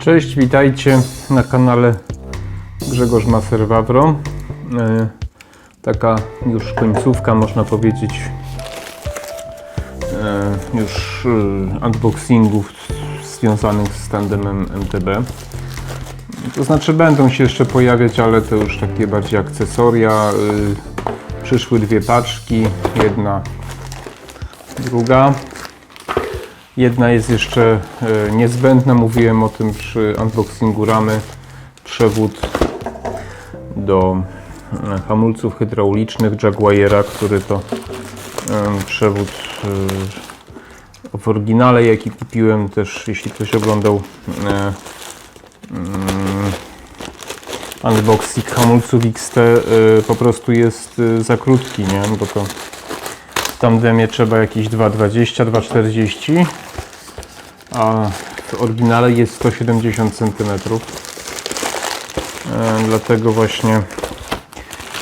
Cześć, witajcie na kanale Grzegorz Maser Wawro. E, Taka już końcówka, można powiedzieć, e, już e, unboxingów związanych z tandemem MTB. To znaczy będą się jeszcze pojawiać, ale to już takie bardziej akcesoria. Przyszły dwie paczki, jedna, druga. Jedna jest jeszcze e, niezbędna, mówiłem o tym przy unboxingu ramy. Przewód do e, hamulców hydraulicznych Jaguara, który to e, przewód w oryginale, jaki kupiłem też, jeśli ktoś oglądał mm, unboxing hamulców XT, po prostu jest za krótki, nie? Bo to tandemie trzeba jakieś 2,20, 2,40 a w oryginale jest 170 cm. E, dlatego właśnie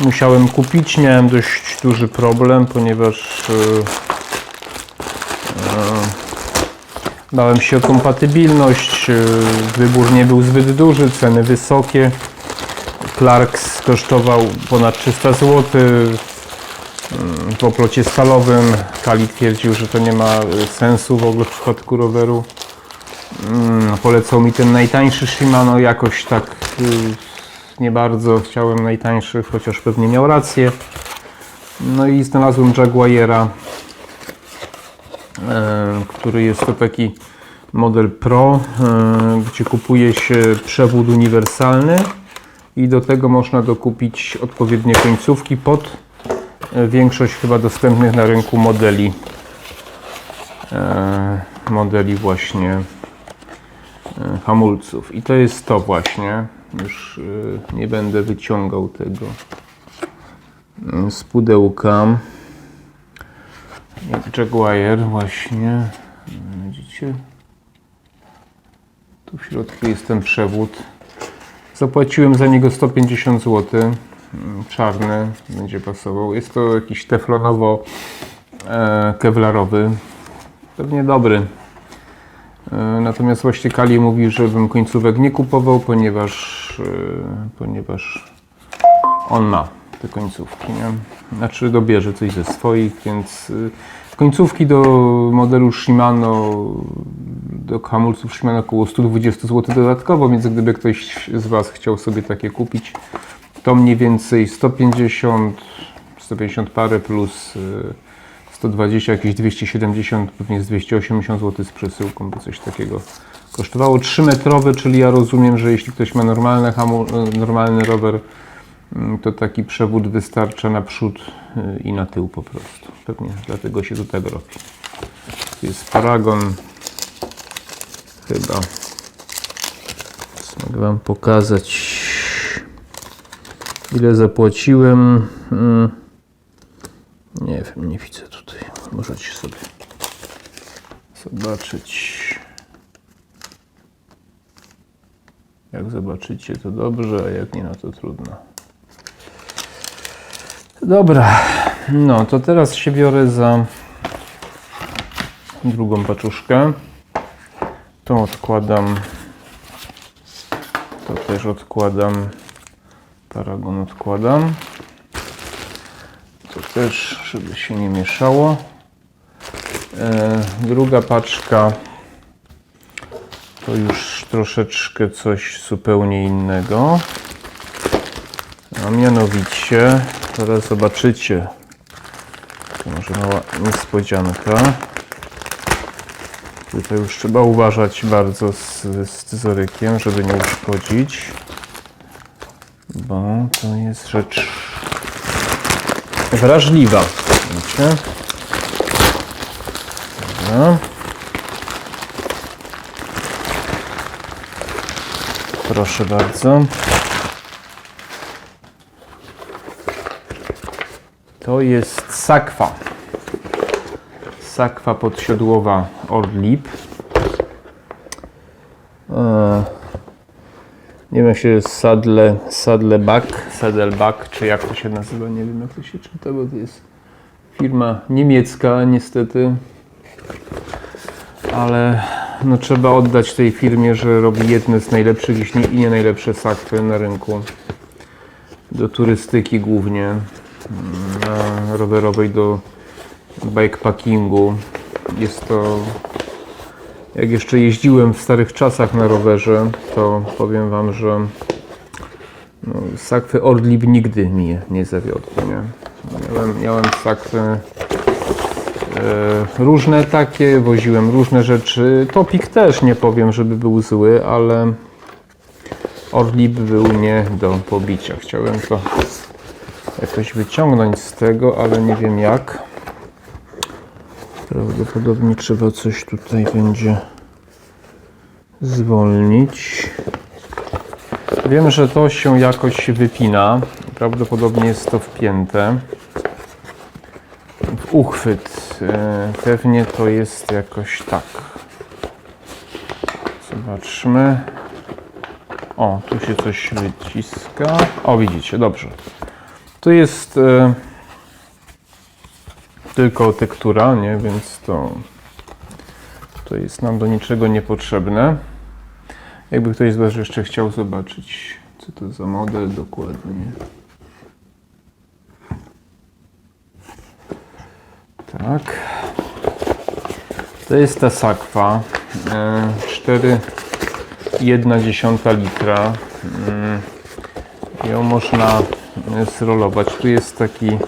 musiałem kupić. Miałem dość duży problem, ponieważ e, e, bałem się o kompatybilność. Wybór nie był zbyt duży, ceny wysokie. Clarks kosztował ponad 300 zł w oplocie stalowym. Kali twierdził, że to nie ma y, sensu w ogóle w przypadku roweru. Mm, Polecał mi ten najtańszy Shimano, jakoś tak y, nie bardzo chciałem najtańszy, chociaż pewnie miał rację. No i znalazłem Jaguara, e, który jest to taki model Pro, e, gdzie kupuje się przewód uniwersalny i do tego można dokupić odpowiednie końcówki pod większość chyba dostępnych na rynku modeli. E, modeli właśnie e, hamulców. I to jest to właśnie. Już e, nie będę wyciągał tego z pudełka. Jaguar właśnie. Widzicie? Tu w środku jest ten przewód. Zapłaciłem za niego 150 zł. Czarny będzie pasował. Jest to jakiś teflonowo e, kewlarowy. Pewnie dobry. E, natomiast właśnie Kali mówi, żebym końcówek nie kupował, ponieważ, e, ponieważ on ma te końcówki. Nie? Znaczy dobierze coś ze swoich, więc końcówki do modelu Shimano, do hamulców Shimano około 120 zł dodatkowo, więc gdyby ktoś z Was chciał sobie takie kupić, to mniej więcej 150, 150 parę plus y, 120, jakieś 270, pewnie jest 280 zł z przesyłką, bo coś takiego kosztowało. 3 metrowe, czyli ja rozumiem, że jeśli ktoś ma normalny, normalny rower, mm, to taki przewód wystarcza na przód y, i na tył po prostu. Pewnie dlatego się to tak robi. Tu jest paragon. Chyba. Mogę Wam pokazać ile zapłaciłem. Mm. Nie wiem, nie widzę tutaj. Możecie sobie zobaczyć. Jak zobaczycie, to dobrze, a jak nie, no to trudno. Dobra, no to teraz się biorę za drugą paczuszkę. Tą odkładam. To też odkładam. Paragon odkładam. To też, żeby się nie mieszało. E, druga paczka to już troszeczkę coś zupełnie innego. A mianowicie, teraz zobaczycie, to może mała niespodzianka. Tutaj już trzeba uważać bardzo z, z scyzorykiem, żeby nie uszkodzić, bo to jest rzecz wrażliwa. Widzicie? Dobra. Proszę bardzo. To jest sakwa. Sakwa podsiodłowa Orlip. Nie wiem jak się sadle, saddleback, saddleback, czy jak to się nazywa, nie wiem jak to się czyta, bo to jest firma niemiecka niestety. Ale no trzeba oddać tej firmie, że robi jedne z najlepszych, jeśli nie, nie najlepsze sakwy na rynku. Do turystyki głównie, mm, rowerowej do bikepackingu. Jest to, jak jeszcze jeździłem w starych czasach na rowerze, to powiem Wam, że no, sakwy Orlib nigdy mnie nie zawiodły, nie? Miałem, miałem sakwy e, różne takie, woziłem różne rzeczy. Topik też nie powiem, żeby był zły, ale Orlib był nie do pobicia. Chciałem to jakoś wyciągnąć z tego, ale nie wiem jak. Prawdopodobnie trzeba coś tutaj będzie zwolnić. Wiem, że to się jakoś wypina. Prawdopodobnie jest to wpięte w uchwyt. E, Pewnie to jest jakoś tak. Zobaczmy. O, tu się coś wyciska. O, widzicie, dobrze. To jest e, tylko tektura, nie? Więc to, to jest nam do niczego niepotrzebne. Jakby ktoś z Was jeszcze chciał zobaczyć, co to za model dokładnie. Tak. To jest ta sakwa. e, 4,1 litra. Mm, Ją można e, zrolować. Tu jest taki e,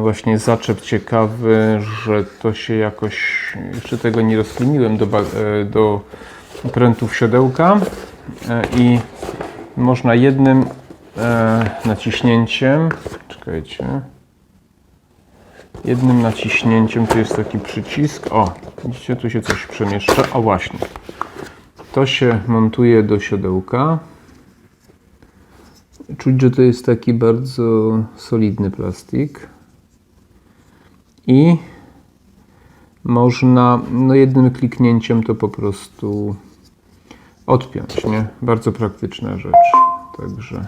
właśnie zaczep ciekawy, że to się jakoś, jeszcze tego nie rozkminiłem do, e, do prętów siodełka. E, i można jednym e, naciśnięciem, czekajcie, jednym naciśnięciem, tu jest taki przycisk, o, widzicie, tu się coś przemieszcza, o właśnie, to się montuje do siodełka, czuć, że to jest taki bardzo solidny plastik i można no jednym kliknięciem to po prostu odpiąć, nie? Bardzo praktyczna rzecz. Także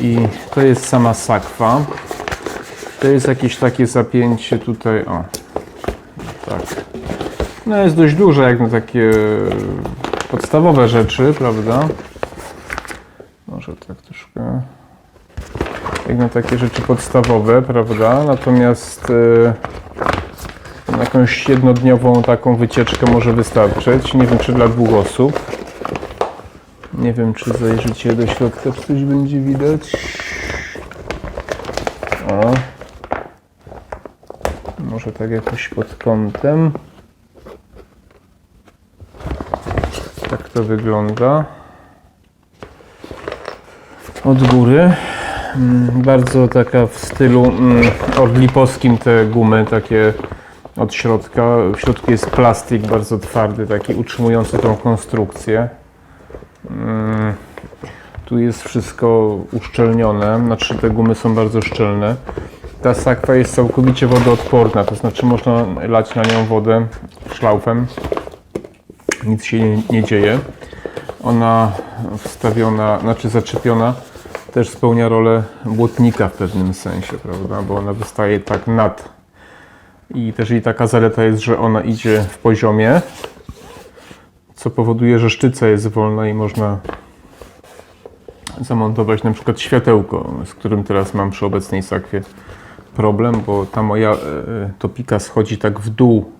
i to jest sama sakwa. To jest jakieś takie zapięcie tutaj, o. Tak. No jest dość duże jak na takie podstawowe rzeczy, prawda? Może tak troszkę jak na takie rzeczy podstawowe, prawda? Natomiast na jakąś jednodniową taką wycieczkę może wystarczyć. Nie wiem, czy dla dwóch osób. Nie wiem, czy zajrzycie do środka, czy coś będzie widać. O. Może tak jakoś pod kątem. Tak to wygląda. Od góry. Mm, Bardzo taka w stylu mm, orlipowskim te gumy, takie od środka. W środku jest plastik bardzo twardy, taki utrzymujący tą konstrukcję. Mm, Tu jest wszystko uszczelnione, znaczy te gumy są bardzo szczelne. Ta sakwa jest całkowicie wodoodporna, to znaczy można lać na nią wodę szlaufem. Nic się nie, nie dzieje. Ona wstawiona, znaczy zaczepiona też spełnia rolę błotnika w pewnym sensie, prawda? Bo ona wystaje tak nad. I też jej taka zaleta jest, że ona idzie w poziomie, co powoduje, że sztyca jest wolna i można zamontować na przykład światełko, z którym teraz mam przy obecnej sakwie problem, bo ta moja e, topika schodzi tak w dół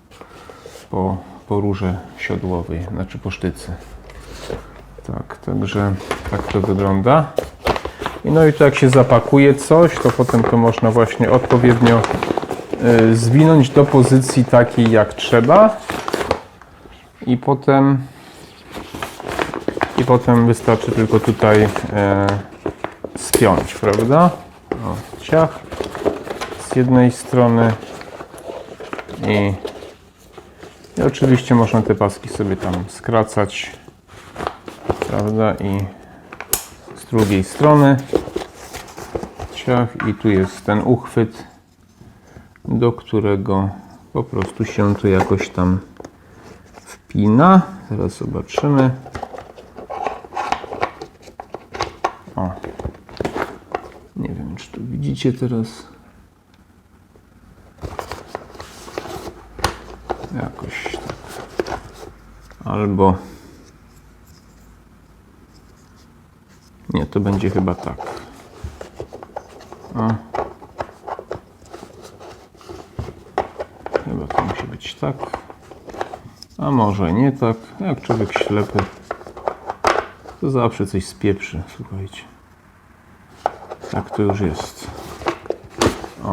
po, po rurze siodłowej, znaczy po sztycy. Tak, także tak to wygląda. I no i to jak się zapakuje coś, to potem to można właśnie odpowiednio y, zwinąć do pozycji takiej jak trzeba. I potem i potem wystarczy tylko tutaj e, spiąć, prawda? O, ciach z jednej strony i, i oczywiście można te paski sobie tam skracać, prawda? I z drugiej strony ciach i tu jest ten uchwyt, do którego po prostu się to jakoś tam wpina. Zaraz zobaczymy. O. Nie wiem, czy tu widzicie teraz. Jakoś tak. Albo. Nie, to będzie chyba tak. O. Chyba to musi być tak. A może nie tak. Jak człowiek ślepy, to zawsze coś spieprzy. Słuchajcie. Tak to już jest. O.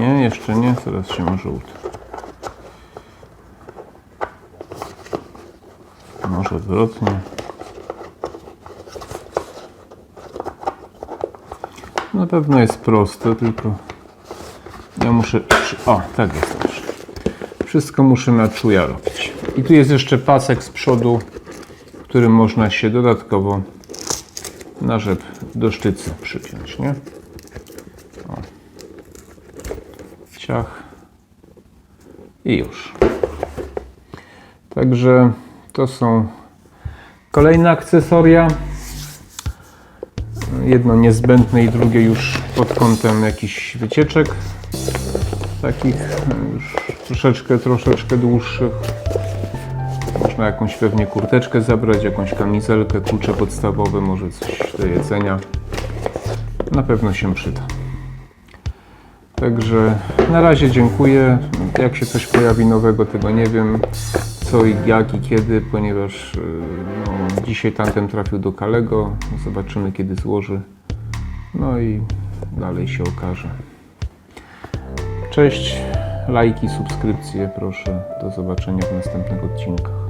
Nie, jeszcze nie. Teraz się może uda. Może odwrotnie. Na pewno jest proste, tylko ja muszę. O, tak jest dobrze. Wszystko muszę na czuja robić. I tu jest jeszcze pasek z przodu, którym można się dodatkowo na rzep do sztycy przypiąć, nie? O. Ciach. I już. Także to są kolejne akcesoria. Jedno niezbędne i drugie już pod kątem jakichś wycieczek. Takich e, już troszeczkę, troszeczkę dłuższych. Można jakąś pewnie kurteczkę zabrać, jakąś kamizelkę, klucze podstawowe, może coś do jedzenia. Na pewno się przyda. Także na razie dziękuję. Jak się coś pojawi nowego, tego nie wiem. Co i jak i kiedy, ponieważ yy, no, dzisiaj tamten trafił do Kalego. Zobaczymy kiedy złoży. No i dalej się okaże. Cześć, lajki, subskrypcje proszę. Do zobaczenia w następnych odcinkach.